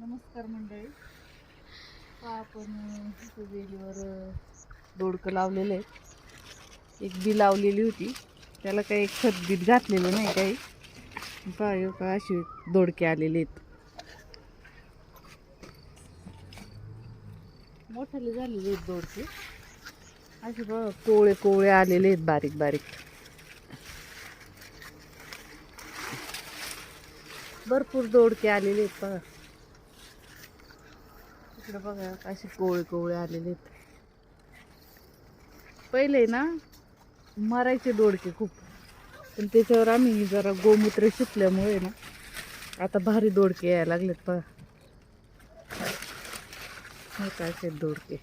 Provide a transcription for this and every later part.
नमस्कार मंडळी. आपण वेलीवर दोडकं लावलेलं आहे एक बी लावलेली होती. त्याला काही खत बीत घातलेलं नाही काही. पाय का असे दोडके आलेले आहेत. मोठाले झालेले आहेत दोडके. असे बघा कोवळे कोवळे आलेले आहेत बारीक बारीक. भरपूर दोडके आलेले आहेत बघा इकडे बघा असे कोवळे कोवळे आलेले आहेत. पहिले ना मारायचे दोडके खूप. पण त्याच्यावर आम्ही जरा गोमूत्र शिकल्यामुळे ना आता भारी दोडके यायला लागलेत पहा काय असे दोडके.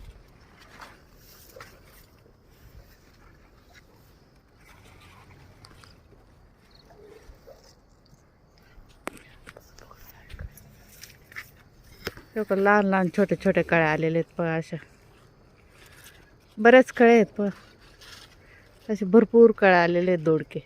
हे लहान लहान छोटे छोटे कळ्या आलेले आहेत पण अशा. बऱ्याच कळ्या आहेत पण असे भरपूर कळ्या आलेले आहेत दोडके.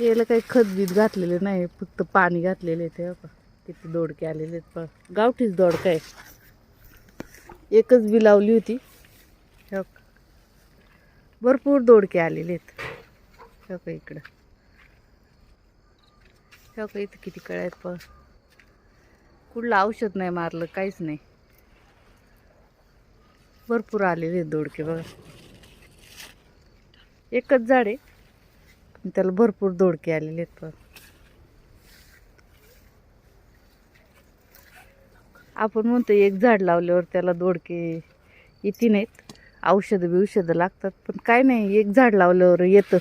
याला काही खत बीत घातलेले नाही फक्त पाणी घातलेले ते का किती दोडके आलेले आहेत पण गावठीच दोडका आहे. एकच बी लावली होती. भरपूर दोडके आलेले आहेत. इकडं. हे बघा इथं किती कळ आहेत पण. कुठलं औषध नाही मारलं काहीच नाही. भरपूर आलेले आहेत दोडके बघा. एकच झाड आहे त्याला भरपूर दोडके आलेले आहेत पण. आपण म्हणतो एक झाड लावल्यावर त्याला दोडके येते नाहीत. औषधं बिषधं लागतात पण काय नाही एक झाड लावल्यावर येतं.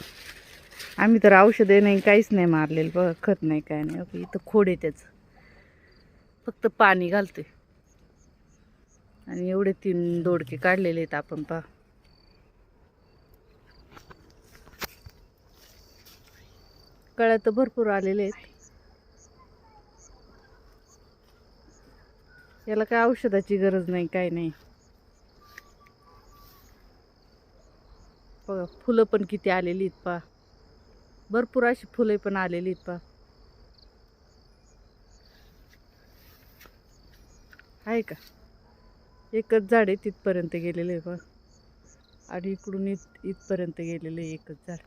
आम्ही तर औषधे नाही काहीच नाही मारलेलं. बघा खत नाही काय नाही. इथं खोड आहे त्याचं. फक्त पाणी घालते. आणि एवढे तीन दोडके काढलेले आहेत आपण पहा. कळ्या तर भरपूर आलेले आहेत. याला काय औषधाची गरज नाही काय नाही. बघा फुलं पण किती आलेली आहेत पहा. भरपूर अशी फुले पण आलेली आहेत पहा. आहे का? एकच झाड आहे तिथपर्यंत गेलेलं आहे पहा आणि इकडून इत इथपर्यंत गेलेलं आहे एकच झाड.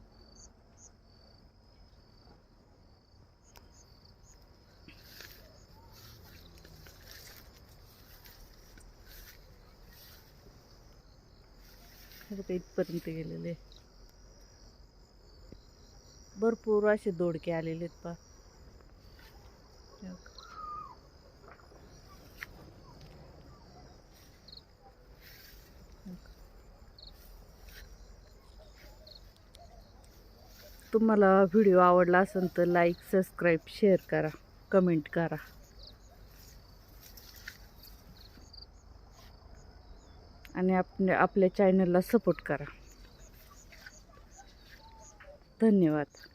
बघा इथपर्यंत गेलेले आहे. भरपूर असे दोडके आलेले आहेत पा तुम्हाला व्हिडिओ आवडला असेल तर लाईक सबस्क्राईब शेअर करा. कमेंट करा. आणि आपल्या आपल्या चॅनलला सपोर्ट करा. धन्यवाद.